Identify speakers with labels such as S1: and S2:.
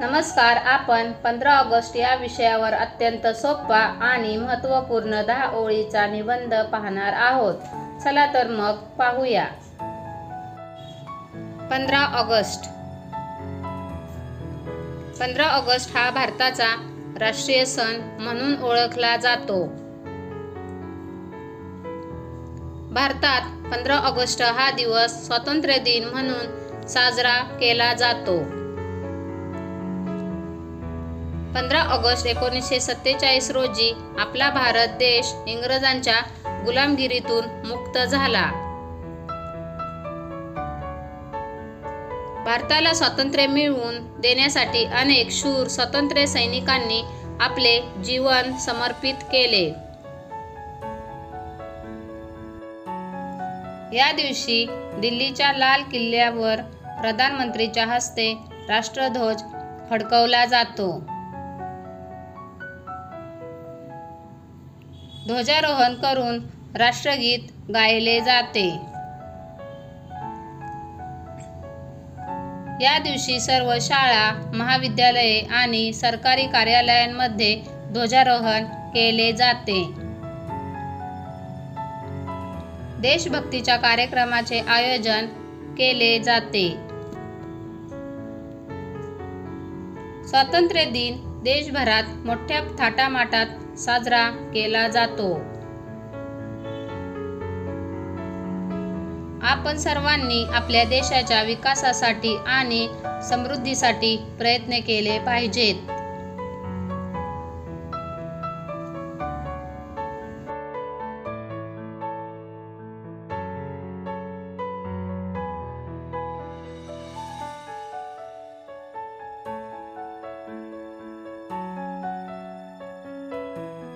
S1: नमस्कार आपण पंधरा ऑगस्ट या विषयावर अत्यंत सोपा आणि महत्त्वपूर्ण दहा ओळीचा निबंध पाहणार आहोत. चला तर मग पाहूया. पंधरा ऑगस्ट. पंधरा ऑगस्ट हा भारताचा राष्ट्रीय सण म्हणून ओळखला जातो. भारतात पंधरा ऑगस्ट हा दिवस स्वातंत्र्य दिन म्हणून साजरा केला जातो. पंधरा ऑगस्ट एकोणीसशे सत्तेचाळीस रोजी आपला भारत देश इंग्रजांच्या गुलामगिरीतून मुक्त झाला. भारताला स्वातंत्र्य मिळवून देण्यासाठी अनेक शूर स्वातंत्र्य सैनिकांनी आपले जीवन समर्पित केले. या दिवशी दिल्लीच्या लाल किल्ल्यावर प्रधानमंत्रीच्या हस्ते राष्ट्रध्वज फडकवला जातो. ध्वजारोहण करून राष्ट्रगीत गायले जाते. या दिवशी सर्व शाळा महाविद्यालये आणि सरकारी कार्यालयांमध्ये ध्वजारोहण केले जाते. देशभक्तीच्या कार्यक्रमाचे आयोजन केले जाते. स्वातंत्र्य दिन देशभरात मोठ्या थाटामाटात साजरा केला जातो. आपण सर्वांनी आपल्या देशाच्या विकासासाठी आणि समृद्धीसाठी प्रयत्न केले पाहिजेत.